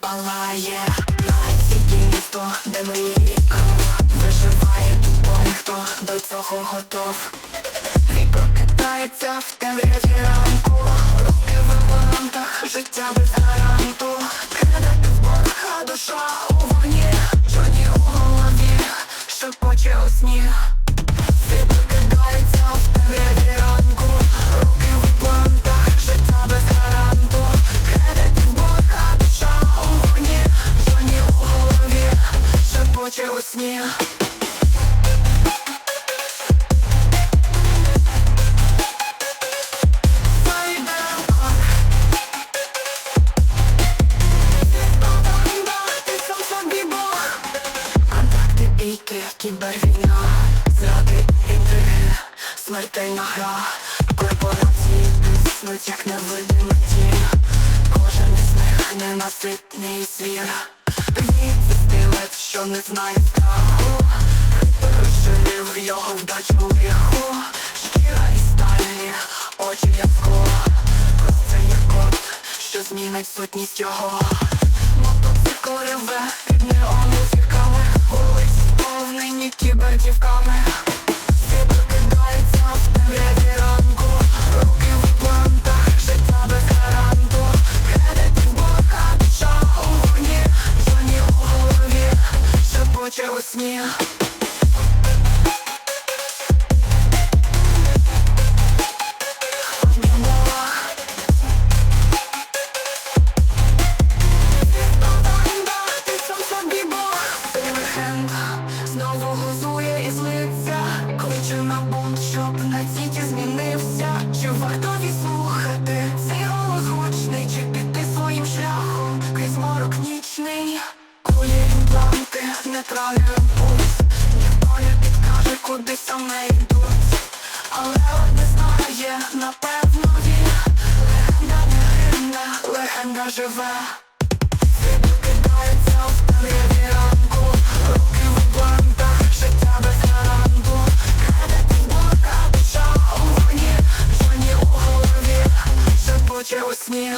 палає Найсіті місто, де мрії Виживає тупо, хто до цього готов. І прокидається в темряві без гаранту Кидати душа у вогні Чорні у голові, шепоче у сні Світ прокидається в темряві ранку Руки в волантах, життя без гаранту Кидати в душа у вогні Чорні у голові, шепоче у сні Бійки, кібервійна Зради інтриги, смертельна гра. Корпорації тиснуть, як невидимі тінь Кожен із них ненаситний звір. Привіт, стилет, що не знає страху. Розширив його вдачу лиху Шкіра і сталі, очі скло Це є код, що змінить сутність його. Мотоцикл реве під Вулиць кібердівками Світ в темряві ранку. Руки в плантах, життя без гаранту. Кредит в бока, душа у вогні. Джоні голові, шепоче у сні імпланти, нейтральний пульс Ніхто не підкаже, куди саме йдуть Але одне знає, напевно він Легенда не гине, легенда живе. Кидається в темряві Руки в блантах, життя без гаранту. Кредит в бока, душа у вогні Джоні у голові, шепоче у сні